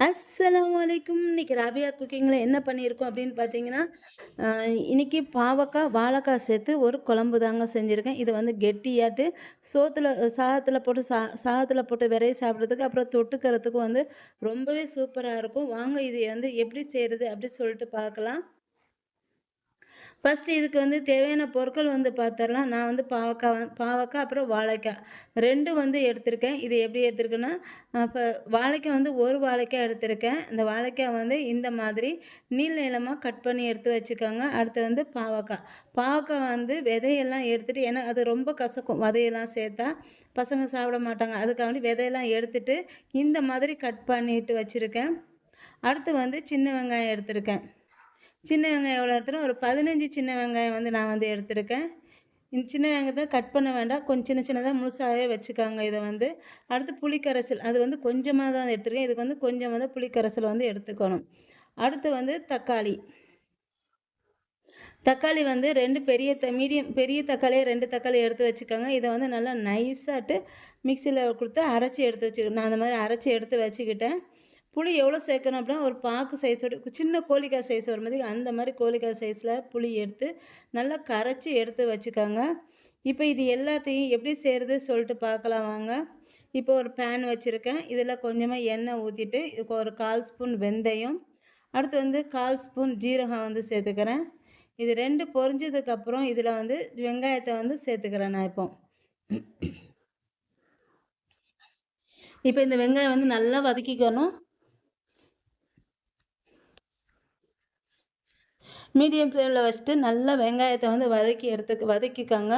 அஸ்லாம் வலைக்கும் இன்னைக்கு ராபியா குக்கிங்கில் என்ன பண்ணியிருக்கோம் அப்படின்னு பார்த்தீங்கன்னா இன்றைக்கி இன்னைக்கு பாவக்காய் வாழைக்காய் சேர்த்து ஒரு குழம்பு தாங்க செஞ்சுருக்கேன். இது வந்து கெட்டியாட்டு சோத்தில் சாதத்தில் போட்டு சா சாதத்தில் போட்டு விரைய சாப்பிட்றதுக்கு அப்புறம் தொட்டுக்கிறதுக்கும் வந்து ரொம்பவே சூப்பராக இருக்கும். வாங்க இது வந்து எப்படி செய்கிறது அப்படி சொல்லிட்டு பார்க்கலாம் ஃபஸ்ட்டு இதுக்கு வந்து தேவையான பொருட்கள் வந்து பார்த்துடலாம் நான் வந்து பாவக்காய் வந்து- பாவக்காய் அப்புறம் வாழைக்காய் ரெண்டும் வந்து எடுத்திருக்கேன். இது எப்படி எடுத்திருக்கேன்னா இப்போ வாழைக்காய் வந்து ஒரு வாழைக்காய் எடுத்திருக்கேன். இந்த வாழைக்காய் வந்து இந்த மாதிரி நீள் நீளமாக கட் பண்ணி எடுத்து வச்சுக்கோங்க. அடுத்து வந்து பாவக்காய் பாவக்காய் வந்து விதையெல்லாம் எடுத்துகிட்டு ஏன்னா அது ரொம்ப கசக்கும். விதையெல்லாம் சேர்த்தா பசங்க சாப்பிட மாட்டாங்க. அதுக்காண்டி விதையெல்லாம் எடுத்துட்டு இந்த மாதிரி கட் பண்ணிட்டு வச்சுருக்கேன். அடுத்து வந்து சின்ன வெங்காயம் எடுத்திருக்கேன். சின்ன வெங்காயம் எவ்வளோ எடுத்துகிறோம் ஒரு பதினஞ்சு சின்ன வெங்காயம் வந்து நான் வந்து எடுத்திருக்கேன். இந்த சின்ன வெங்காயத்தை கட் பண்ண வேண்டாம். கொஞ்சம் சின்ன சின்னதாக முழுசாகவே வச்சுக்காங்க இதை வந்து. அடுத்து புளிக்கரைசல். அது வந்து கொஞ்சமாக தான் எடுத்துருக்கேன். இதுக்கு வந்து கொஞ்சமாக தான் புளிக்கரைசல் வந்து எடுத்துக்கணும். அடுத்து வந்து தக்காளி. தக்காளி வந்து ரெண்டு பெரிய த மீடியம் பெரிய தக்காளியை ரெண்டு தக்காளி எடுத்து வச்சுக்கோங்க. இதை வந்து நல்லா நைஸாட்டு மிக்சியில் கொடுத்து அரைச்சி எடுத்து வச்சுக்கணும் நான் அந்த மாதிரி அரைச்சி எடுத்து வச்சுக்கிட்டேன். புளி எவ்வளோ சேர்க்கணும் அப்படின்னா ஒரு பாக்கு சைஸோட சின்ன கோழிக்காய் சைஸ் வரும் மாதிரி அந்த மாதிரி கோழிக்காய் சைஸில் புளி எடுத்து நல்லா கரைச்சி எடுத்து வச்சுக்கோங்க. இப்போ இது எல்லாத்தையும் எப்படி செய்கிறது சொல்லிட்டு பார்க்கலாம் வாங்க. இப்போ ஒரு பேன் வச்சுருக்கேன். இதில் கொஞ்சமாக எண்ணெய் ஊற்றிட்டு இதுக்கு ஒரு கால் ஸ்பூன் வெந்தயம். அடுத்து வந்து கால் ஸ்பூன் ஜீரகம் வந்து சேர்த்துக்கிறேன். இது ரெண்டு பொரிஞ்சதுக்கப்புறம் இதில் வந்து வெங்காயத்தை வந்து சேர்த்துக்கிறேன் நான் இப்போ. இப்போ இந்த வெங்காயம் வந்து நல்லா வதக்கிக்கணும். மீடியம் ஃப்ளேமில் வச்சுட்டு நல்லா வெங்காயத்தை வந்து வதக்கி எடுத்து வதக்கிக்கோங்க.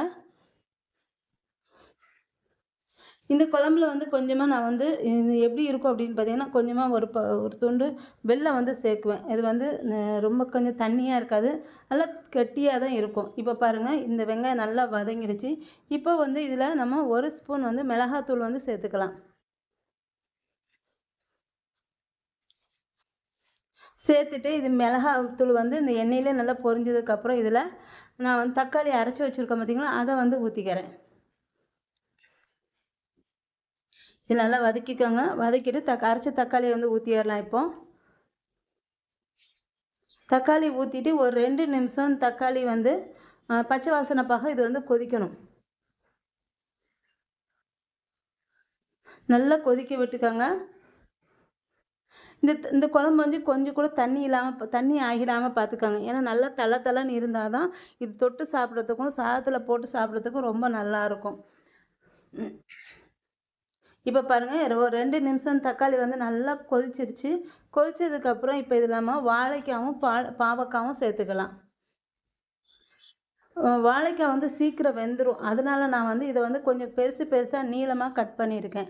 இந்த குழம்புல வந்து கொஞ்சமாக நான் வந்து இது எப்படி இருக்கும் அப்படின்னு பார்த்தீங்கன்னா கொஞ்சமாக ஒரு ப ஒரு துண்டு வெள்ளை வந்து சேர்க்குவேன். இது வந்து ரொம்ப கொஞ்சம் தண்ணியாக இருக்காது. நல்லா கெட்டியாக தான் இருக்கும். இப்போ பாருங்கள் இந்த வெங்காயம் நல்லா வதங்கிடுச்சு. இப்போ வந்து இதில் நம்ம ஒரு ஸ்பூன் வந்து மிளகாத்தூள் வந்து சேர்த்துக்கலாம். சேர்த்துட்டு இது மிளகாத்தூள் வந்து இந்த எண்ணெயிலே நல்லா பொரிஞ்சதுக்கப்புறம் இதில் நான் வந்து தக்காளி அரைச்சி வச்சுருக்கேன் பார்த்தீங்களா? அதை வந்து ஊற்றிக்கிறேன் இது நல்லா வதக்கிக்கோங்க. வதக்கிட்டு தக்க அரைச்ச தக்காளியை வந்து ஊற்றிடலாம் இப்போ. தக்காளி ஊற்றிட்டு ஒரு ரெண்டு நிமிஷம் தக்காளி வந்து பச்சை வாசனை பாக இது வந்து கொதிக்கணும். நல்லா கொதிக்க விட்டுக்கோங்க. இந்த இந்த குழம்பு வந்து கொஞ்சம் கூட தண்ணி இல்லாமல் தண்ணி ஆகிடாமல் பார்த்துக்கோங்க ஏன்னா நல்லா தலை தலைன்னு இருந்தால் தான் இது தொட்டு சாப்பிட்றதுக்கும் சாதத்தில் போட்டு சாப்பிட்றதுக்கும் ரொம்ப நல்லா இருக்கும். இப்போ பாருங்கள் ஒரு ரெண்டு நிமிஷம் தக்காளி வந்து நல்லா கொதிச்சிருச்சு. கொதிச்சதுக்கப்புறம் இப்போ இது இல்லாமல் வாழைக்காவும் பா பாவக்காவும் சேர்த்துக்கலாம். வாழைக்காய் வந்து சீக்கிரம் வெந்துடும் அதனால நான் வந்து இதை வந்து கொஞ்சம் பெருசு பெருசாக நீளமாக கட் பண்ணியிருக்கேன்.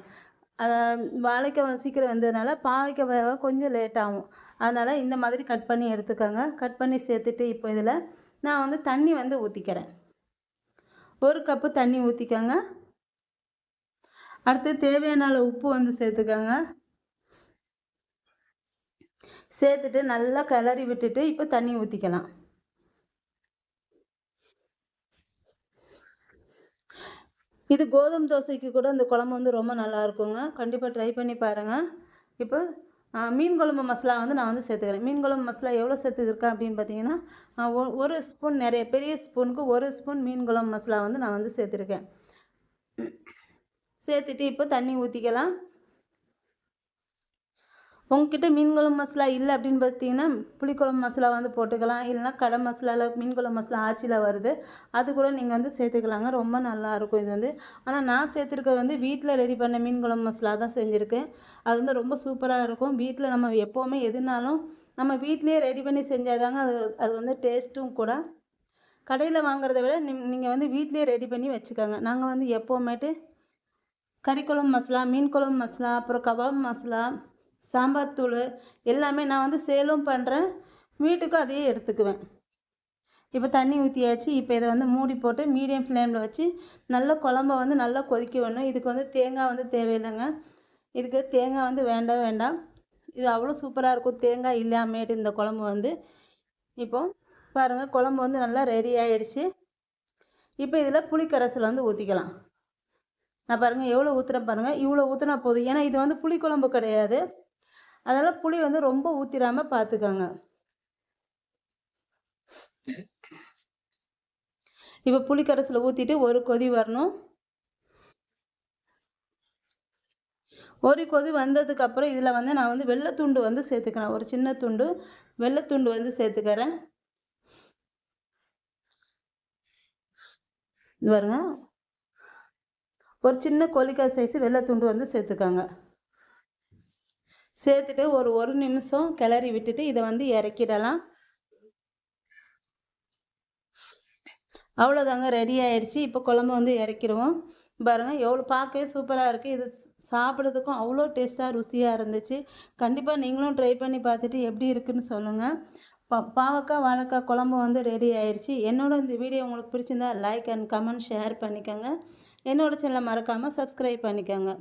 வாழைக்காய் சீக்கிரம் வந்ததுனால பாவைக்காய் வேக கொஞ்சம் லேட் ஆகும். அதனால் இந்த மாதிரி கட் பண்ணி எடுத்துக்கோங்க. கட் பண்ணி சேர்த்துட்டு இப்போ இதில் நான் வந்து தண்ணி வந்து ஊற்றிக்கிறேன் ஒரு கப்பு தண்ணி ஊற்றிக்கோங்க அடுத்து தேவையான அளவு உப்பு வந்து சேர்த்துக்கோங்க. சேர்த்துட்டு நல்லா கிளறி விட்டுட்டு இப்போ தண்ணி ஊற்றிக்கலாம் இது கோதுமை தோசைக்கு கூட இந்த குழம்பு வந்து ரொம்ப நல்லா இருக்குங்க. கண்டிப்பாக ட்ரை பண்ணி பாருங்கள் இப்போ மீன் குழம்பு மசாலா வந்து நான் வந்து சேர்த்துக்கிறேன். மீன் குழம்பு மசாலா எவ்வளோ சேர்த்துக்கிருக்கேன் அப்படின்னு பார்த்தீங்கன்னா ஒ- ஒரு ஸ்பூன் நிறைய பெரிய ஸ்பூனுக்கு ஒரு ஸ்பூன் மீன் குழம்பு மசாலா வந்து நான் வந்து சேர்த்துருக்கேன். சேர்த்துட்டு இப்போ தண்ணி ஊற்றிக்கலாம் உங்ககிட்ட மீன் குழம்பு மசாலா இல்லை அப்படின்னு பார்த்தீங்கன்னா புளிக்குழம்பு மசாலா வந்து போட்டுக்கலாம். இல்லைன்னா கடை மசாலாவில் மீன் குழம்பு மசாலா ஆச்சியில் வருது. அது கூட நீங்கள் வந்து சேர்த்துக்கலாங்க. ரொம்ப நல்லா இருக்கும் இது வந்து. ஆனால் நான் சேர்த்துருக்க வந்து வீட்டில் ரெடி பண்ண மீன் குழம்பு மசாலா தான் செஞ்சுருக்கேன். அது வந்து ரொம்ப சூப்பராக இருக்கும். வீட்டில் நம்ம எப்போவுமே எதுனாலும் நம்ம வீட்லேயே ரெடி பண்ணி செஞ்சாதாங்க அது அது வந்து டேஸ்ட்டும் கூட. கடையில் வாங்குறத விட நீங்கள் வந்து வீட்லேயே ரெடி பண்ணி வச்சுக்கோங்க. நாங்கள் வந்து எப்போவுமேட்டு கறி குழம்பு மசாலா மீன் குழம்பு மசாலா அப்புறம் கபாப் மசாலா சாம்பார் தூள் எல்லாமே நான் வந்து சேலும் பண்ணுறேன் வீட்டுக்கும் அதையே எடுத்துக்குவேன். இப்போ தண்ணி ஊற்றியாச்சு இப்போ இதை வந்து மூடி போட்டு மீடியம் ஃப்ளேமில் வச்சு நல்லா குழம்ப வந்து நல்லா கொதிக்க வேணும் இதுக்கு வந்து தேங்காய் வந்து தேவையில்லைங்க. இதுக்கு தேங்காய் வந்து வேண்டாம் வேண்டாம். இது அவ்வளோ சூப்பராக இருக்கும். தேங்காய் இல்லாமேட்டு இந்த குழம்பு வந்து. இப்போ பாருங்கள் குழம்பு வந்து நல்லா ரெடி ஆகிடுச்சு இப்போ இதில் புளிக்கரைசல் வந்து ஊற்றிக்கலாம் நான் பாருங்கள் எவ்வளோ ஊற்றுறேன் பாருங்கள் இவ்வளோ ஊற்றினா போதும். ஏன்னா இது வந்து புளிக்குழம்பு கிடையாது. அதனால் புளி வந்து ரொம்ப ஊற்றிடாமல் பார்த்துக்கோங்க இப்போ புளி கரைசலை ஊற்றிட்டு ஒரு கொதி வரணும். ஒரு கொதி வந்ததுக்கப்புறம் இதில் வந்து நான் வந்து வெள்ளைத்துண்டு வந்து சேர்த்துக்கிறேன். ஒரு சின்ன துண்டு வெள்ளைத்துண்டு வந்து சேர்த்துக்கிறேன். இது பாருங்க. ஒரு சின்ன கோழிக்காய் சைஸு வெள்ளைத்துண்டு வந்து சேர்த்துக்கோங்க. சேர்த்துட்டு ஒரு ஒரு நிமிஷம் கிளறி விட்டுட்டு இதை வந்து இறக்கிடலாம். அவ்வளோதாங்க ரெடி ஆயிடுச்சு. இப்போ குழம்பு வந்து இறக்கிடுவோம். பாருங்கள் எவ்வளோ பார்க்கவே சூப்பராக இருக்குது இது சாப்பிட்றதுக்கும் அவ்வளோ டேஸ்ட்டாக ருசியாக இருந்துச்சு. கண்டிப்பாக நீங்களும் ட்ரை பண்ணி பார்த்துட்டு எப்படி இருக்குன்னு சொல்லுங்கள் பா பாவக்காய் வாழைக்காய் குழம்பு வந்து ரெடி ஆயிடுச்சு. என்னோட இந்த வீடியோ உங்களுக்கு பிடிச்சிருந்தா லைக் அண்ட் கமெண்ட் ஷேர் பண்ணிக்கோங்க. என்னோட சேனலை மறக்காமல் சப்ஸ்கிரைப் பண்ணிக்கோங்க.